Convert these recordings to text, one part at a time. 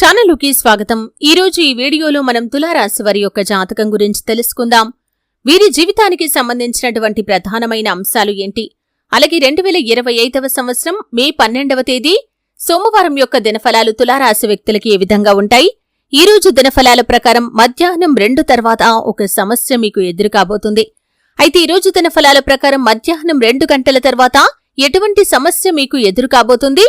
ఛానలుకి స్వాగతం. ఈరోజు ఈ వీడియోలో మనం తులారాశి వారి యొక్క జాతకం గురించి తెలుసుకుందాం. వీరి జీవితానికి సంబంధించినటువంటి ప్రధానమైన అంశాలు ఏంటి? అలాగే రెండు వేల ఇరవై ఐదవ సంవత్సరం మే పన్నెండవ తేదీ సోమవారం యొక్క దినఫలాలు తులారాశి వ్యక్తులకి ఏ విధంగా ఉంటాయి? ఈ రోజు దినఫలాల ప్రకారం మధ్యాహ్నం రెండు తర్వాత ఒక సమస్య మీకు ఎదురు కాబోతుంది. అయితే ఈ రోజు దినఫలాల ప్రకారం మధ్యాహ్నం రెండు గంటల తర్వాత ఎటువంటి సమస్య మీకు ఎదురు కాబోతుంది?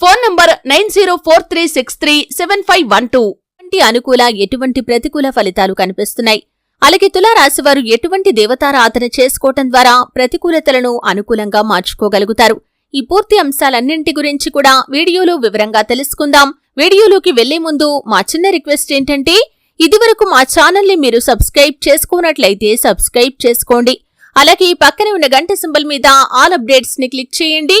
Phone number nine zero four three six three seven five one two. ఎటువంటి అనుకూల ఎటువంటి ప్రతికూల ఫలితాలు కనిపిస్తున్నాయి? అలాగే తులారాశివారు ఎటువంటి దేవతారాధన చేసుకోవటం ద్వారా ప్రతికూలతలను అనుకూలంగా మార్చుకోగలుగుతారు? ఈ పూర్తి అంశాలన్నింటి గురించి కూడా వీడియోలో వివరంగా తెలుసుకుందాం. వీడియోలోకి వెళ్ళే ముందు మా చిన్న రిక్వెస్ట్ ఏంటంటే ఇదివరకు మా ఛానల్ని మీరు సబ్స్క్రైబ్ చేసుకున్నట్లయితే సబ్స్క్రైబ్ చేసుకోండి. అలాగే పక్కనే ఉన్న గంట సింబల్ మీద ఆల్ అప్డేట్స్ని క్లిక్ చేయండి.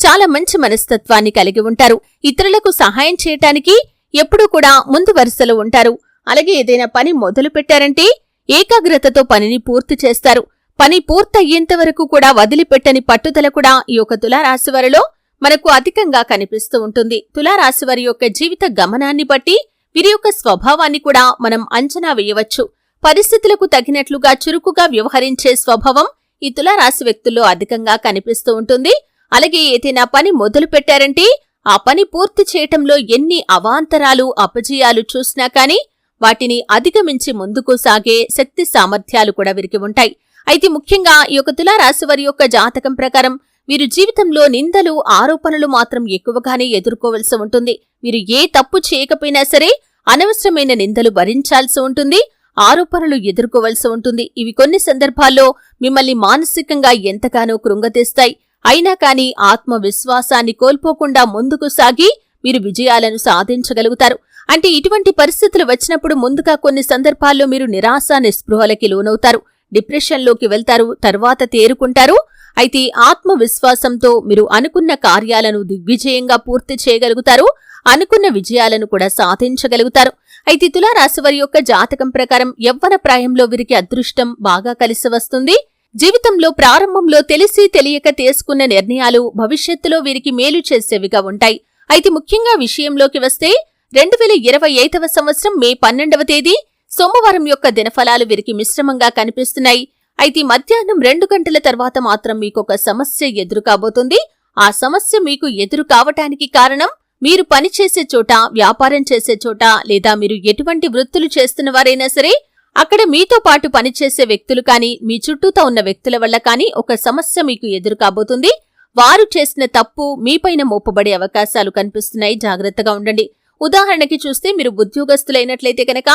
చాలా మంచి మనస్తత్వాన్ని కలిగి ఉంటారు. ఇతరులకు సహాయం చేయటానికి ఎప్పుడూ కూడా ముందు వరుసలో ఉంటారు. అలాగే ఏదైనా పని మొదలు పెట్టారంటే ఏకాగ్రతతో పనిని పూర్తి చేస్తారు. పని పూర్తయ్యేంత వరకు కూడా వదిలిపెట్టని పట్టుదల కూడా ఈ యొక్క తులారాశివారిలో మనకు అధికంగా కనిపిస్తూ ఉంటుంది. తులారాశివారి యొక్క జీవిత గమనాన్ని బట్టి వీరి యొక్క స్వభావాన్ని కూడా మనం అంచనా వేయవచ్చు. పరిస్థితులకు తగినట్లుగా చురుకుగా వ్యవహరించే స్వభావం ఈ తులారాశి వ్యక్తుల్లో అధికంగా కనిపిస్తూ ఉంటుంది. అలాగే ఏదైనా పని మొదలు పెట్టారంటే ఆ పని పూర్తి చేయటంలో ఎన్ని అవాంతరాలు అపజయాలు చూసినా కాని వాటిని అధిగమించి ముందుకు సాగే శక్తి సామర్థ్యాలు కూడా వీరికి ఉంటాయి. అయితే ముఖ్యంగా ఈ యొక్క తులారాశి వారి యొక్క జాతకం ప్రకారం వీరు జీవితంలో నిందలు ఆరోపణలు మాత్రం ఎక్కువగానే ఎదుర్కోవలసి ఉంటుంది. వీరు ఏ తప్పు చేయకపోయినా సరే అనవసరమైన నిందలు భరించాల్సి ఉంటుంది ఆరోపణలు ఎదుర్కోవలసి ఉంటుంది. ఇవి కొన్ని సందర్భాల్లో మిమ్మల్ని మానసికంగా ఎంతగానో కృంగతీస్తాయి. అయినా కాని ఆత్మవిశ్వాసాన్ని కోల్పోకుండా ముందుకు సాగి మీరు విజయాలను సాధించగలుగుతారు. అంటే ఇటువంటి పరిస్థితులు వచ్చినప్పుడు ముందుగా కొన్ని సందర్భాల్లో మీరు నిరాశ నిస్పృహలకి లోనవుతారు. డిప్రెషన్లోకి వెళ్తారు తర్వాత తేరుకుంటారు. అయితే ఆత్మవిశ్వాసంతో మీరు అనుకున్న కార్యాలను దిగ్విజయంగా పూర్తి చేయగలుగుతారు. అనుకున్న విజయాలను కూడా సాధించగలుగుతారు. అయితే తులారాశి వారి యొక్క జాతకం ప్రకారం యవ్వన ప్రాయంలో వీరికి అదృష్టం బాగా కలిసి వస్తుంది. జీవితంలో ప్రారంభంలో తెలిసి తెలియక తీసుకున్న నిర్ణయాలు భవిష్యత్తులో వీరికి మేలు చేసేవిగా ఉంటాయి. అయితే ముఖ్యంగా విషయంలోకి వస్తే రెండు వేల ఇరవై ఐదవ సంవత్సరం మే పన్నెండవ తేదీ సోమవారం యొక్క దినఫలాలు వీరికి మిశ్రమంగా కనిపిస్తున్నాయి. అయితే మధ్యాహ్నం రెండు గంటల తర్వాత మాత్రం మీకు ఒక సమస్య ఎదురు కాబోతుంది ఆ సమస్య మీకు ఎదురు కావటానికి కారణం మీరు పనిచేసే చోట వ్యాపారం చేసే చోట లేదా మీరు ఎటువంటి వృత్తులు చేస్తున్న వారైనా సరే అక్కడ మీతో పాటు పనిచేసే వ్యక్తులు కానీ మీ చుట్టూతో ఉన్న వ్యక్తుల వల్ల కానీ ఒక సమస్య మీకు ఎదురు కాబోతుంది. వారు చేసిన తప్పు మీపైన మోపబడే అవకాశాలు కనిపిస్తున్నాయి. జాగ్రత్తగా ఉండండి. ఉదాహరణకి చూస్తే మీరు ఉద్యోగస్తులైనట్లయితే కనుక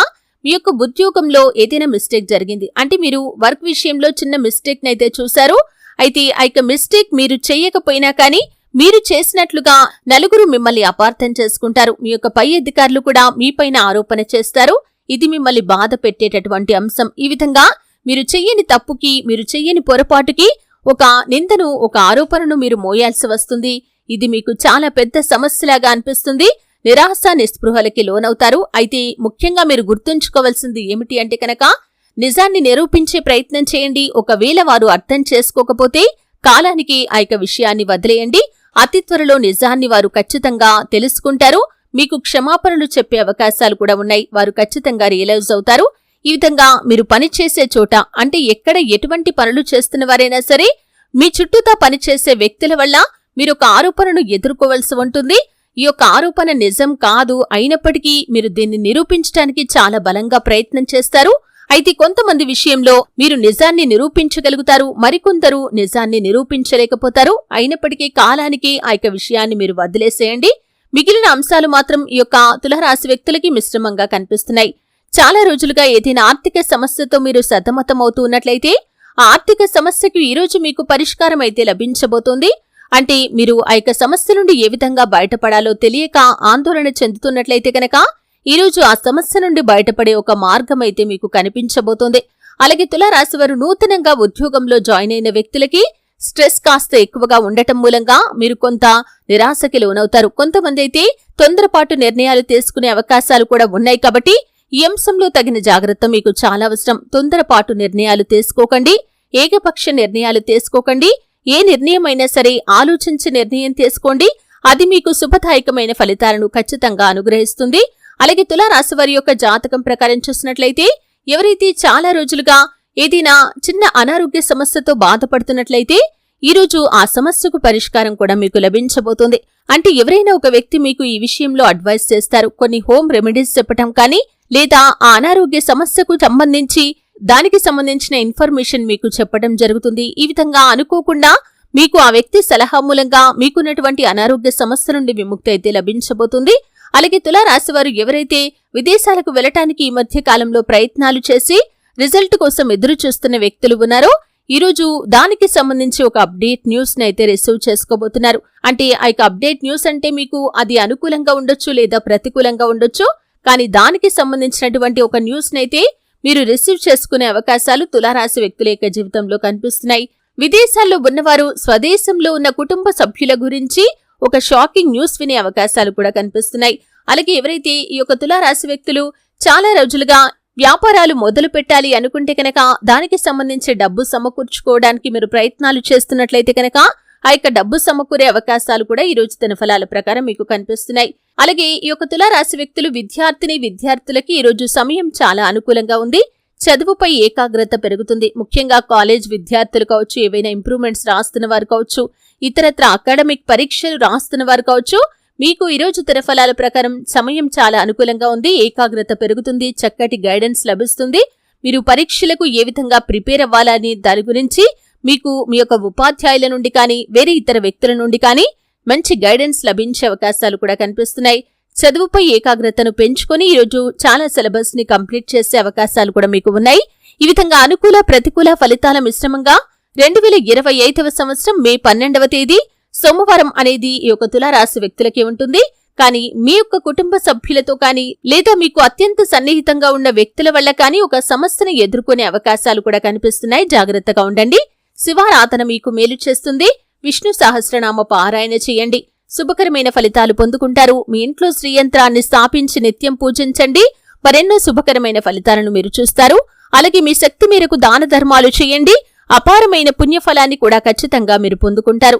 మీ యొక్క ఉద్యోగంలో ఏదైనా మిస్టేక్ జరిగింది. అంటే మీరు వర్క్ విషయంలో చిన్న మిస్టేక్ని అయితే చూశారు. అయితే ఆ యొక్క మిస్టేక్ మీరు చేయకపోయినా కానీ మీరు చేసినట్లుగా నలుగురు మిమ్మల్ని అపార్థం చేసుకుంటారు. మీ యొక్క పై అధికారులు కూడా మీపైన ఆరోపణ చేస్తారు. ఇది మిమ్మల్ని బాధ పెట్టేటటువంటి అంశం. ఈ విధంగా మీరు చెయ్యని తప్పుకి మీరు చెయ్యని పొరపాటుకి ఒక నిందను ఒక ఆరోపణను మీరు మోయాల్సి వస్తుంది. ఇది మీకు చాలా పెద్ద సమస్యలాగా అనిపిస్తుంది. నిరాశ నిస్పృహలకి లోనవుతారు. అయితే ముఖ్యంగా మీరు గుర్తుంచుకోవాల్సింది ఏమిటి అంటే కనుక నిజాన్ని నిరూపించే ప్రయత్నం చేయండి. ఒకవేళ వారు అర్థం చేసుకోకపోతే కాలానికి ఆ యొక్క విషయాన్ని వదిలేయండి. అతి త్వరలో నిజాన్ని వారు ఖచ్చితంగా తెలుసుకుంటారు. మీకు క్షమాపణలు చెప్పే అవకాశాలు కూడా ఉన్నాయి. వారు ఖచ్చితంగా రియలైజ్ అవుతారు. ఈ విధంగా మీరు పనిచేసే చోట అంటే ఎక్కడ ఎటువంటి పనులు చేస్తున్న వారైనా సరే మీ చుట్టూతా పనిచేసే వ్యక్తుల వల్ల మీరు ఒక ఆరోపణను ఎదుర్కోవలసి ఉంటుంది. ఈ యొక్క ఆరోపణ నిజం కాదు అయినప్పటికీ మీరు దీన్ని నిరూపించడానికి చాలా బలంగా ప్రయత్నం చేస్తారు. అయితే కొంతమంది విషయంలో మీరు నిజాన్ని నిరూపించగలుగుతారు మరికొందరు నిజాన్ని నిరూపించలేకపోతారు. అయినప్పటికీ కాలానికి ఆ యొక్క విషయాన్ని మీరు వదిలేసేయండి. మిగిలిన అంశాలు మాత్రం ఈ యొక్క తులరాశి వ్యక్తులకి మిశ్రమంగా కనిపిస్తున్నాయి. చాలా రోజులుగా ఏదైనా ఆర్థిక సమస్యతో మీరు సతమతమవుతూ ఉన్నట్లయితే ఆ ఆర్థిక సమస్యకు ఈరోజు మీకు పరిష్కారం అయితే లభించబోతోంది. అంటే మీరు ఆ యొక్క సమస్య నుండి ఏ విధంగా బయటపడాలో తెలియక ఆందోళన చెందుతున్నట్లయితే కనుక ఈరోజు ఆ సమస్య నుండి బయటపడే ఒక మార్గం అయితే మీకు కనిపించబోతోంది. అలాగే తులారాశి వారు నూతనంగా ఉద్యోగంలో జాయిన్ అయిన వ్యక్తులకి స్ట్రెస్ కాస్త ఎక్కువగా ఉండటం మూలంగా మీరు కొంత నిరాశకి లోనవుతారు. కొంతమంది అయితే తొందరపాటు నిర్ణయాలు తీసుకునే అవకాశాలు కూడా ఉన్నాయి కాబట్టి ఈ అంశంలో తగిన జాగ్రత్త మీకు చాలా అవసరం. తొందరపాటు నిర్ణయాలు తీసుకోకండి. ఏకపక్ష నిర్ణయాలు తీసుకోకండి. ఏ నిర్ణయమైనా సరే ఆలోచించి నిర్ణయం తీసుకోండి. అది మీకు శుభదాయకమైన ఫలితాలను ఖచ్చితంగా అనుగ్రహిస్తుంది. అలాగే తులారాశి వారి యొక్క జాతకం ప్రకారం చూసినట్లయితే ఎవరైతే చాలా రోజులుగా ఏదైనా చిన్న అనారోగ్య సమస్యతో బాధపడుతున్నట్లయితే ఈరోజు ఆ సమస్యకు పరిష్కారం కూడా మీకు లభించబోతుంది. అంటే ఎవరైనా ఒక వ్యక్తి మీకు ఈ విషయంలో అడ్వైస్ చేస్తారు. కొన్ని హోమ్ రెమెడీస్ చెప్పటం కానీ లేదా ఆ అనారోగ్య సమస్యకు సంబంధించి దానికి సంబంధించిన ఇన్ఫర్మేషన్ మీకు చెప్పడం జరుగుతుంది. ఈ విధంగా అనుకోకుండా మీకు ఆ వ్యక్తి సలహా మూలంగా మీకున్నటువంటి అనారోగ్య సమస్య నుండి విముక్తి అయితే లభించబోతుంది. అలాగే తులారాశివారు ఎవరైతే విదేశాలకు వెళ్ళటానికి ఈ మధ్య కాలంలో ప్రయత్నాలు చేసి రిజల్ట్ కోసం ఎదురు చూస్తున్న వ్యక్తులు ఉన్నారో ఈరోజు దానికి సంబంధించి ఒక అప్డేట్ న్యూస్ని అయితే రిసీవ్ చేసుకోబోతున్నారు. అంటే ఆ యొక్క అప్డేట్ న్యూస్ అంటే మీకు అది అనుకూలంగా ఉండొచ్చు లేదా ప్రతికూలంగా ఉండొచ్చు కానీ దానికి సంబంధించినటువంటి ఒక న్యూస్ నైతే మీరు రిసీవ్ చేసుకునే అవకాశాలు తులారాశి వ్యక్తుల యొక్క జీవితంలో కనిపిస్తున్నాయి. విదేశాల్లో ఉన్నవారు స్వదేశంలో ఉన్న కుటుంబ సభ్యుల గురించి ఒక షాకింగ్ న్యూస్ వినే అవకాశాలు కూడా కనిపిస్తున్నాయి. అలాగే ఎవరైతే ఈ యొక్క తులారాశి వ్యక్తులు చాలా రోజులుగా వ్యాపారాలు మొదలు పెట్టాలి అనుకుంటే కనుక దానికి సంబంధించి డబ్బు సమకూర్చుకోవడానికి మీరు ప్రయత్నాలు చేస్తున్నట్లయితే కనుక ఆ యొక్క డబ్బు సమకూరే అవకాశాలు కూడా ఈ రోజు తన ఫలాల ప్రకారం మీకు కనిపిస్తున్నాయి. అలాగే ఈ యొక్క తులారాశి వ్యక్తులు విద్యార్థిని విద్యార్థులకి ఈ రోజు సమయం చాలా అనుకూలంగా ఉంది. చదువుపై ఏకాగ్రత పెరుగుతుంది. ముఖ్యంగా కాలేజ్ విద్యార్థులు కావచ్చు ఏవైనా ఇంప్రూవ్మెంట్స్ రాస్తున్న వారు కావచ్చు ఇతరత్ర అకాడమిక్ పరీక్షలు రాస్తున్న వారు కావచ్చు మీకు ఈరోజు తిరఫలాల ప్రకారం సమయం చాలా అనుకూలంగా ఉంది ఏకాగ్రత పెరుగుతుంది చక్కటి గైడెన్స్ లభిస్తుంది. మీరు పరీక్షలకు ఏ విధంగా ప్రిపేర్ అవ్వాలని దాని గురించి మీకు మీ యొక్క ఉపాధ్యాయుల నుండి కానీ వేరే ఇతర వ్యక్తుల నుండి కానీ మంచి గైడెన్స్ లభించే అవకాశాలు కూడా కనిపిస్తున్నాయి. చదువుపై ఏకాగ్రతను పెంచుకొని ఈరోజు చాలా సిలబస్ని కంప్లీట్ చేసే అవకాశాలు కూడా మీకు ఉన్నాయి. ఈ విధంగా అనుకూల ప్రతికూల ఫలితాల మిశ్రమంగా రెండు వేల ఇరవై ఐదవ సంవత్సరం మే పన్నెండవ తేదీ సోమవారం అనేది ఈ యొక్క తులారాశి వ్యక్తులకి ఉంటుంది. కానీ మీ యొక్క కుటుంబ సభ్యులతో కానీ లేదా మీకు అత్యంత సన్నిహితంగా ఉన్న వ్యక్తుల వల్ల కానీ ఒక సమస్యను ఎదుర్కొనే అవకాశాలు కూడా కనిపిస్తున్నాయి. జాగ్రత్తగా ఉండండి. శివారాధన మీకు మేలు చేస్తుంది. విష్ణు సహస్రనామ పారాయణ చేయండి. శుభకరమైన ఫలితాలు పొందుకుంటారు. మీ ఇంట్లో శ్రీయంత్రాన్ని స్థాపించి నిత్యం పూజించండి. మరెన్నో శుభకరమైన ఫలితాలను మీరు చూస్తారు. అలాగే మీ శక్తి మేరకు దాన ధర్మాలు చేయండి. అపారమైన పుణ్యఫలాన్ని కూడా ఖచ్చితంగా మీరు పొందుకుంటారు.